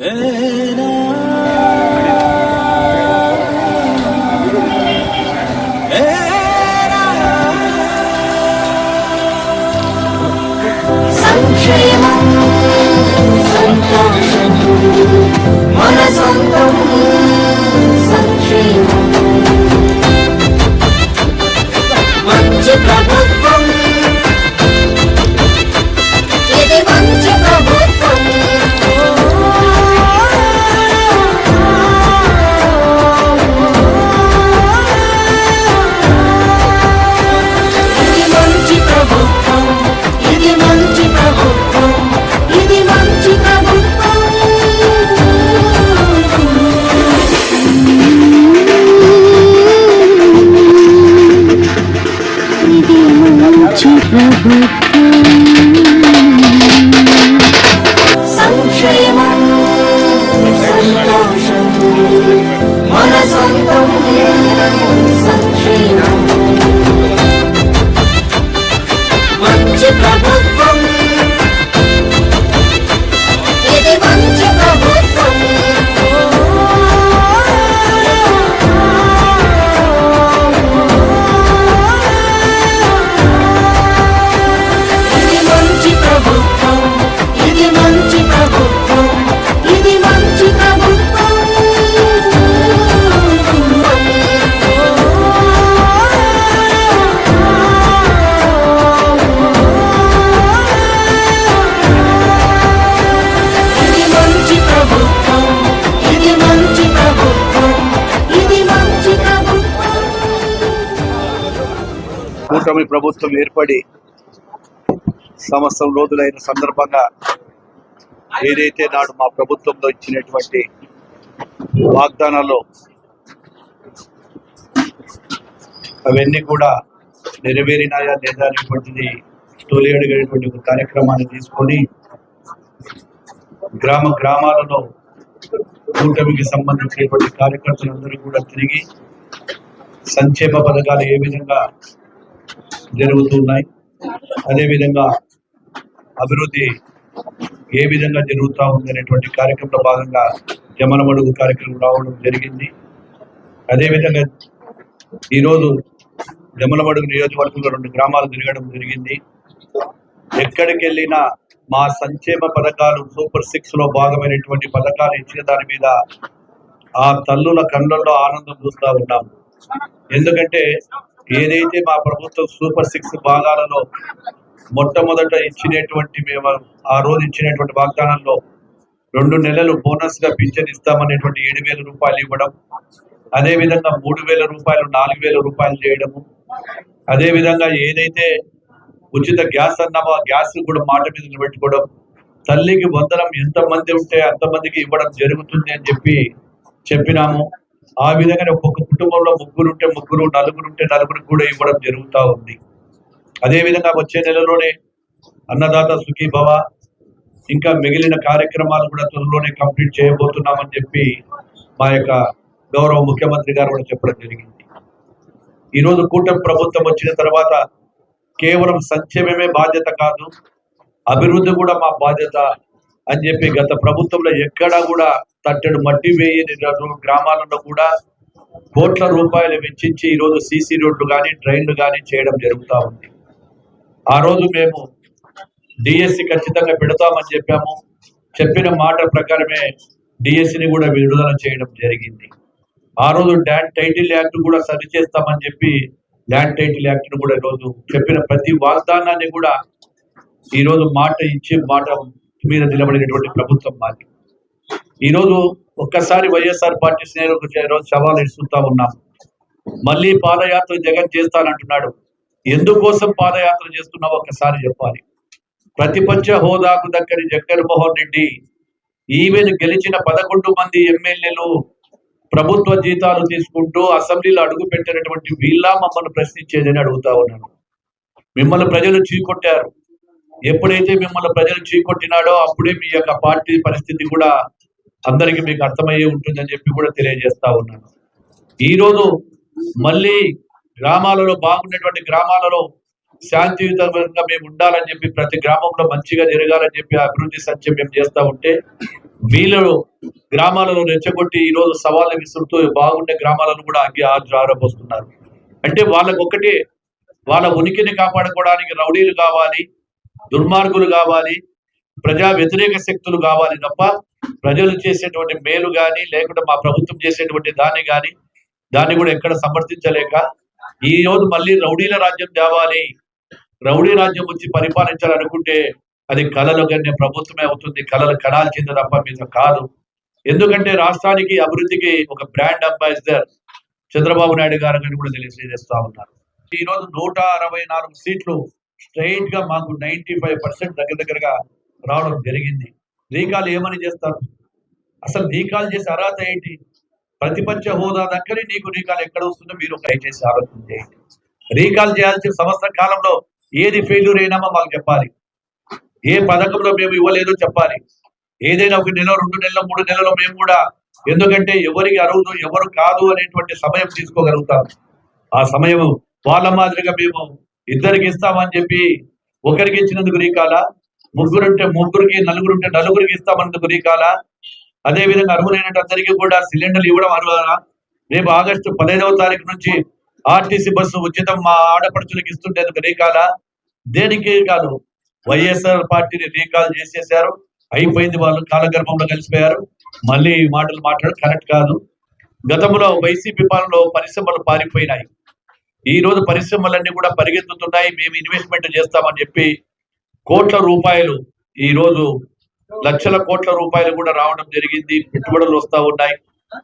Hey. కూటమి ప్రభుత్వం ఏర్పడి సంవత్సరం రోజులైన సందర్భంగా ఏదైతే నాడు మా ప్రభుత్వంలో ఇచ్చినటువంటి వాగ్దానాలు అవన్నీ కూడా నెరవేరినాయా లేదా అనేటువంటిది తొలిగడిగినటువంటి ఒక కార్యక్రమాన్ని తీసుకొని గ్రామ గ్రామాలలో కూటమికి సంబంధించినటువంటి కార్యకర్తలందరూ కూడా తిరిగి సంక్షేమ పథకాలు ఏ విధంగా జరుగుతున్నాయి. అదేవిధంగా అభివృద్ధి ఏ విధంగా జరుగుతూ ఉంది అనేటువంటి కార్యక్రమంలో భాగంగా జమలమడుగు కార్యక్రమం రావడం జరిగింది. అదేవిధంగా ఈరోజు జమలమడుగు నియోజకవర్గంలో రెండు గ్రామాలు తిరగడం జరిగింది. ఎక్కడికి వెళ్ళినా మా సంక్షేమ పథకాలు సూపర్ సిక్స్లో భాగమైనటువంటి పథకాలు ఇచ్చిన దాని మీద ఆ తల్లుల కళ్ళల్లో ఆనందం చూస్తూ ఉన్నాం ఎందుకంటే ఏదైతే మా ప్రభుత్వం సూపర్ సిక్స్ భాగాలలో మొట్టమొదట ఇచ్చినటువంటి మేము ఆ రోజు ఇచ్చినటువంటి వాగ్దానంలో రెండు నెలలు బోనస్గా పింఛన్ ఇస్తామనేటువంటి ఏడు వేల రూపాయలు ఇవ్వడం అదే విధంగా మూడు వేల రూపాయలు నాలుగు వేల రూపాయలు చేయడము అదే విధంగా ఏదైతే ఉచిత గ్యాస్ అన్నామో ఆ గ్యాస్ కూడా మాట మీద నిలబెట్టుకోవడం తల్లికి వందనం ఎంతమంది ఉంటే అంతమందికి ఇవ్వడం జరుగుతుంది అని చెప్పి చెప్పినాము. ఆ విధంగానే ఒక్కొక్క కుటుంబంలో ముగ్గురు ఉంటే ముగ్గురు నలుగురు ఉంటే నలుగురు కూడా ఇవ్వడం జరుగుతూ ఉంది. అదే విధంగా వచ్చే నెలలోనే అన్నదాత సుఖీభవ ఇంకా మిగిలిన కార్యక్రమాలు కూడా త్వరలోనే కంప్లీట్ చేయబోతున్నామని చెప్పి మా యొక్క గౌరవ ముఖ్యమంత్రి గారు కూడా చెప్పడం జరిగింది. ఈరోజు కూటమి ప్రభుత్వం వచ్చిన తర్వాత కేవలం సంక్షేమమే బాధ్యత కాదు అభివృద్ధి కూడా మా బాధ్యత అని చెప్పి గత ప్రభుత్వంలో ఎక్కడా కూడా తట్టెడు మట్టి వేయని గ్రామాలలో కూడా కోట్ల రూపాయలు వెచ్చించి ఈరోజు సీసీ రోడ్లు కానీ ట్రైన్లు కానీ చేయడం జరుగుతూ ఉంది. ఆ రోజు మేము డిఎస్సి ఖచ్చితంగా పెడతామని చెప్పాము. చెప్పిన మాట ప్రకారమే డిఎస్సిని కూడా విడుదల చేయడం జరిగింది. ఆ రోజు ల్యాండ్ టైటిల్ యాక్ట్ కూడా సరి చేస్తామని చెప్పి ల్యాండ్ టైటిల్ యాక్ట్ను కూడా ఈరోజు చెప్పిన ప్రతి వాగ్దానాన్ని కూడా ఈ రోజు మాట ఇచ్చి మాట మీద నిలబడినటువంటి ప్రభుత్వం మాది. ఈ రోజు ఒక్కసారి వైఎస్ఆర్ పార్టీ శ్రేణులకు ఈరోజు సవాల్ ఇస్తుంటా ఉన్నాం. మళ్ళీ పాదయాత్ర జగన్ చేస్తానంటున్నాడు. ఎందుకోసం పాదయాత్ర చేస్తున్నావు ఒక్కసారి చెప్పాలి. ప్రతిపక్ష హోదాకు దక్కని జగన్మోహన్ రెడ్డి ఈవెన్ గెలిచిన పదకొండు మంది ఎమ్మెల్యేలు ప్రభుత్వ జీతాలు తీసుకుంటూ అసెంబ్లీలో అడుగు పెట్టినటువంటి వీళ్ళ మమ్మల్ని ప్రశ్నించేదని అడుగుతా ఉన్నాను మిమ్మల్ని ప్రజలు చీకొట్టారు. ఎప్పుడైతే మిమ్మల్ని ప్రజలు చీకొట్టినాడో అప్పుడే మీ యొక్క పార్టీ పరిస్థితి కూడా అందరికీ మీకు అర్థమయ్యే ఉంటుందని చెప్పి కూడా తెలియజేస్తా ఉన్నాను. ఈ రోజు మళ్ళీ గ్రామాలలో బాగున్నటువంటి గ్రామాలలో శాంతియుతంగా మేము ఉండాలని చెప్పి ప్రతి గ్రామంలో మంచిగా జరగాలని చెప్పి అభివృద్ధి సంక్షేమం మేము చేస్తూ ఉంటే వీళ్ళు గ్రామాలలో రెచ్చగొట్టి ఈ రోజు సవాళ్ళు విసురుతూ బాగుండే గ్రామాలను కూడా అగ్గి ఆరబోస్తున్నారు అంటే వాళ్ళకు ఒకటి వాళ్ళ ఉనికిని కాపాడుకోవడానికి రౌడీలు కావాలి దుర్మార్గులు కావాలి ప్రజా వ్యతిరేక శక్తులు కావాలి తప్ప ప్రజలు చేసేటువంటి మేలు కానీ లేకుంటే మా ప్రభుత్వం చేసేటువంటి దాన్ని కానీ దాన్ని కూడా ఎక్కడ సమర్థించలేక ఈ రోజు మళ్ళీ రౌడీల రాజ్యం తేవాలి. రౌడీ రాజ్యం వచ్చి పరిపాలించాలనుకుంటే అది కళలు కన్నే ప్రభుత్వమే అవుతుంది. కళలు కనాల్సింది తప్ప మీద కాదు. ఎందుకంటే రాష్ట్రానికి అభివృద్ధికి ఒక బ్రాండ్ అంబాసిడర్ చంద్రబాబు నాయుడు గారు అని కూడా తెలియజేస్తా ఉన్నారు. ఈ రోజు నూట అరవై నాలుగు సీట్లు స్ట్రైట్గా మాకు నైన్టీ ఫైవ్ పర్సెంట్ దగ్గర దగ్గరగా రావడం జరిగింది. రీకాల్ ఏమని చేస్తారు? అసలు రీకాల్ చేసే అర్హత ఏంటి? ప్రతిపక్ష హోదా దగ్గరే నీకు రీకాల్ ఎక్కడ వస్తుందో మీరు దయచేసి ఆలోచన చేయండి. రీకాల్ చేయాల్సిన సంవత్సర కాలంలో ఏది ఫెయిల్యూర్ అయినామో మాకు చెప్పాలి. ఏ పథకంలో మేము ఇవ్వలేదో చెప్పాలి. ఏదైనా ఒక నెల రెండు నెలల మూడు నెలలు మేము కూడా ఎందుకంటే ఎవరికి అరువుదు ఎవరు కాదు అనేటువంటి సమయం తీసుకోగలుగుతాం. ఆ సమయం వాళ్ళ మాదిరిగా మేము ఇద్దరికి ఇస్తామని చెప్పి ఒకరికి ఇచ్చినందుకు రీకాల? ముగ్గురుంటే ముగ్గురికి నలుగురుంటే నలుగురికి ఇస్తామన్నందుకు రీకాల అదే విధంగా అర్హులైన అందరికీ కూడా సిలిండర్లు ఇవ్వడం అర్హులా. రేపు ఆగస్టు పదహైదవ తారీఖు నుంచి ఆర్టీసీ బస్సు ఉచితం మా ఆడపడుచులకు ఇస్తుండేందుకు రీకాల. దేనికి కాదు వైఎస్ఆర్ పార్టీని రీకాల్ చేసేసారు అయిపోయింది వాళ్ళు కాలగర్భంలో కలిసిపోయారు. మళ్ళీ ఈ మాటలు మాట్లాడడం కరెక్ట్ కాదు. గతంలో వైసీపీ పాలనలో పరిశ్రమలు పారిపోయినాయి. ఈ రోజు పరిశ్రమలన్నీ కూడా పరిగెత్తుతున్నాయి. మేము ఇన్వెస్ట్మెంట్ చేస్తామని చెప్పి కోట్ల రూపాయలు ఈ రోజు లక్షల కోట్ల రూపాయలు కూడా రావడం జరిగింది. పెట్టుబడులు వస్తా ఉన్నాయి.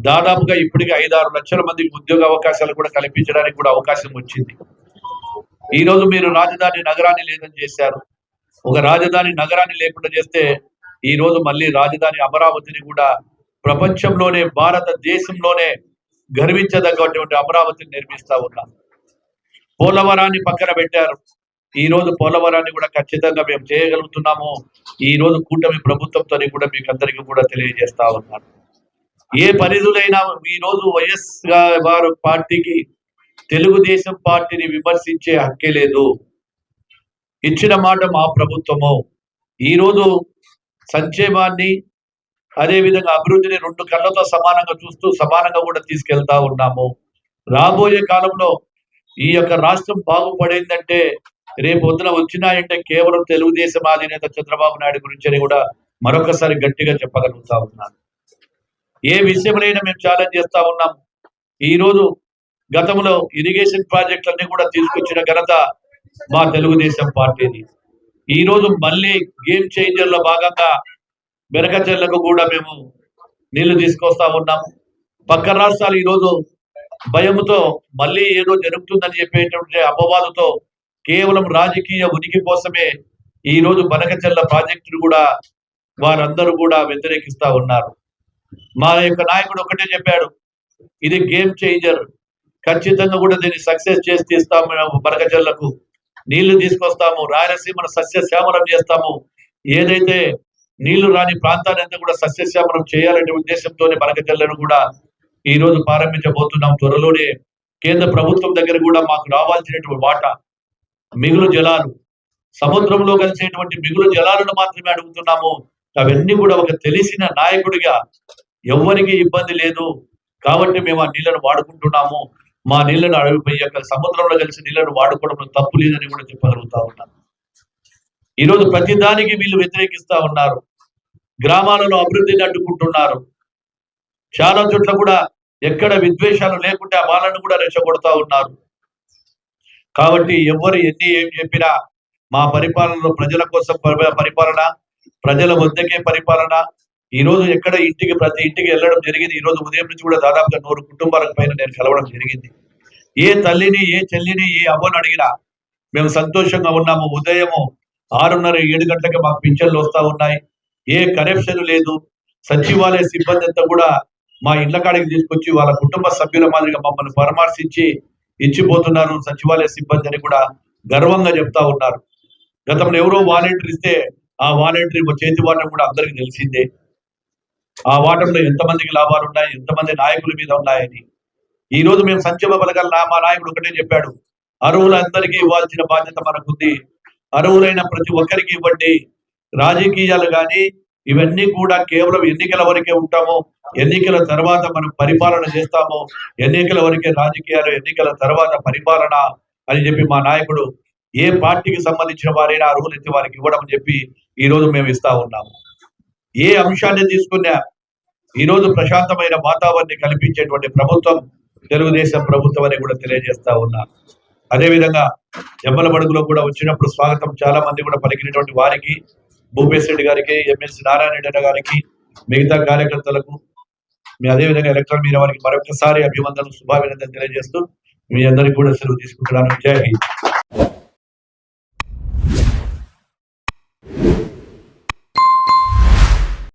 దాదాపుగా ఇప్పటికి ఐదారు లక్షల మందికి ఉద్యోగ అవకాశాలు కూడా కల్పించడానికి కూడా అవకాశం వచ్చింది. ఈ రోజు మీరు రాజధాని నగరాన్ని లేదని చేశారు. ఒక రాజధాని నగరాన్ని లేకుండా చేస్తే ఈ రోజు మళ్ళీ రాజధాని అమరావతిని కూడా ప్రపంచంలోనే భారతదేశంలోనే గర్వించదగ్గటువంటి అమరావతిని నిర్మిస్తా ఉన్నాం పోలవరాన్ని పక్కన పెట్టారు. ఈ రోజు పోలవరాన్ని కూడా ఖచ్చితంగా మేము చేయగలుగుతున్నాము. ఈ రోజు కూటమి ప్రభుత్వంతో కూడా మీకు అందరికీ కూడా తెలియజేస్తా ఉన్నాను. ఏ పరిధులైనా ఈ రోజు వైఎస్ వారు పార్టీకి తెలుగుదేశం పార్టీని విమర్శించే హక్కే లేదు. ఇచ్చిన మాట మా ప్రభుత్వము. ఈ రోజు సంక్షేమాన్ని అదే విధంగా అభివృద్ధిని రెండు కళ్ళతో సమానంగా చూస్తూ సమానంగా కూడా తీసుకెళ్తా ఉన్నాము. రాబోయే కాలంలో ఈ యొక్క రాష్ట్రం బాగుపడేందంటే రేపు పొద్దున వచ్చినాయంటే కేవలం తెలుగుదేశం అధినేత చంద్రబాబు నాయుడు గురించి అని కూడా మరొకసారి గట్టిగా చెప్పగలుగుతా ఉన్నాను. ఏ విషయంలోనైనా మేము ఛాలెంజ్ చేస్తా ఉన్నాం. ఈ రోజు గతంలో ఇరిగేషన్ ప్రాజెక్టులన్నీ కూడా తీసుకొచ్చిన ఘనత మా తెలుగుదేశం పార్టీది. ఈ రోజు మళ్ళీ గేమ్ చేంజర్లో భాగంగా మెరకచెర్లకు కూడా మేము నీళ్ళు తీసుకొస్తా ఉన్నాం. పక్క రాష్ట్రాలు ఈ రోజు భయముతో మళ్ళీ ఏదో జరుగుతుందని చెప్పేటువంటి అపవాదుతో కేవలం రాజకీయ ఉనికి కోసమే ఈ రోజు బనకచెర్ల ప్రాజెక్టును కూడా వారందరూ కూడా వ్యతిరేకిస్తా ఉన్నారు. మా యొక్క నాయకుడు ఒకటే చెప్పాడు ఇది గేమ్ చేంజర్. ఖచ్చితంగా కూడా దీన్ని సక్సెస్ చేసి తీస్తాము బనకచెల్లకు. నీళ్ళు తీసుకొస్తాము రాయలసీమను సస్యశ్యామలం చేస్తాము. ఏదైతే నీళ్ళు రాని ప్రాంతాన్ని అంతా కూడా సస్యశ్యామలం చేయాలనే ఉద్దేశంతోనే బనకచెల్లను కూడా ఈ రోజు ప్రారంభించబోతున్నాం. త్వరలోనే కేంద్ర ప్రభుత్వం దగ్గర కూడా మాకు రావాల్సినటువంటి వాటా మిగులు జలాలు. సముద్రంలో కలిసేటువంటి మిగులు జలాలను మాత్రమే అడుగుతున్నాము. అవన్నీ కూడా ఒక తెలిసిన నాయకుడిగా ఎవ్వరికి ఇబ్బంది లేదు. కాబట్టి మేము ఆ నీళ్ళను వాడుకుంటున్నాము. మా నీళ్ళను అడవి ఈ సముద్రంలో కలిసి నీళ్ళను వాడుకోవడంలో తప్పు లేదని కూడా చెప్పగలుగుతా ఉన్నాను ఈరోజు ప్రతిదానికి ప్రతి దానికి వీళ్ళు వ్యతిరేకిస్తా ఉన్నారు. గ్రామాలలో అభివృద్ధిని అడ్డుకుంటున్నారు. చాలా చోట్ల కూడా ఎక్కడ విద్వేషాలు లేకుండా వాళ్ళను కూడా రెచ్చగొడతా ఉన్నారు. కాబట్టి ఎవరు ఎన్ని ఏం చెప్పినా మా పరిపాలనలో ప్రజల కోసం పరిపాలన ప్రజల వద్దకే పరిపాలన. ఈ రోజు ఎక్కడ ఇంటికి ప్రతి ఇంటికి వెళ్ళడం జరిగింది. ఈ రోజు ఉదయం నుంచి కూడా దాదాపుగా నూరు కుటుంబాలకు పైన నేను కలవడం జరిగింది. ఏ తల్లిని ఏ చెల్లిని ఏ అవ్వని అడిగినా మేము సంతోషంగా ఉన్నాము. ఉదయము ఆరున్నర ఏడు గంటలకి మాకు పింఛన్లు వస్తా ఉన్నాయి. ఏ కరప్షన్ లేదు. సచివాలయ సిబ్బంది అంతా కూడా మా ఇళ్ళ కాడికి తీసుకొచ్చి వాళ్ళ కుటుంబ సభ్యుల మాదిరిగా మమ్మల్ని పరామర్శించి ఇచ్చిపోతున్నారు సచివాలయ సిబ్బంది అని కూడా గర్వంగా చెప్తా ఉన్నారు. గతంలో ఎవరో వాలంటీర్ ఇస్తే ఆ వాలంటీర్ చేతి వాటం కూడా అందరికి తెలిసిందే. ఆ వాటంలో ఎంతమందికి లాభాలు ఉన్నాయి ఎంతమంది నాయకుల మీద ఉన్నాయని. ఈ రోజు మేము సంక్షేమ పథకాలు మా నాయకుడు ఒకటే చెప్పాడు. అర్హులందరికీ ఇవ్వాల్సిన బాధ్యత మనకుంది. అర్హులైన ప్రతి ఒక్కరికి ఇవ్వండి. రాజకీయాలు కానీ ఇవన్నీ కూడా కేవలం ఎన్నికల వరకే ఉంటాము. ఎన్నికల తర్వాత మనం పరిపాలన చేస్తాము ఎన్నికల వరకే రాజకీయాలు ఎన్నికల తర్వాత పరిపాలన అని చెప్పి మా నాయకుడు ఏ పార్టీకి సంబంధించిన వారైనా అర్హులైతే వారికి ఇవ్వడం చెప్పి ఈ రోజు మేము ఇస్తా ఉన్నాము. ఏ అంశాన్ని తీసుకున్నా ఈ రోజు ప్రశాంతమైన వాతావరణం కల్పించేటువంటి ప్రభుత్వం తెలుగుదేశం ప్రభుత్వం అని కూడా తెలియజేస్తా ఉన్నా. అదే విధంగా జమ్మలమడుగులో కూడా వచ్చినప్పుడు స్వాగతం చాలా మంది కూడా పలికినటువంటి వారికి భూపేశ్ రెడ్డి గారికి ఎమ్మెల్సీ నారాయణ రెడ్డి గారికి మిగతా కార్యకర్తలకు మీ అదే విధంగా ఎలక్ట్రాన్ మీరు వారికి మరొకసారి అభివందనలు శుభాభినందనలు తెలియజేస్తూ మీ అందరికీ కూడా సెలవు తీసుకుంటున్నాను. జై హింద్.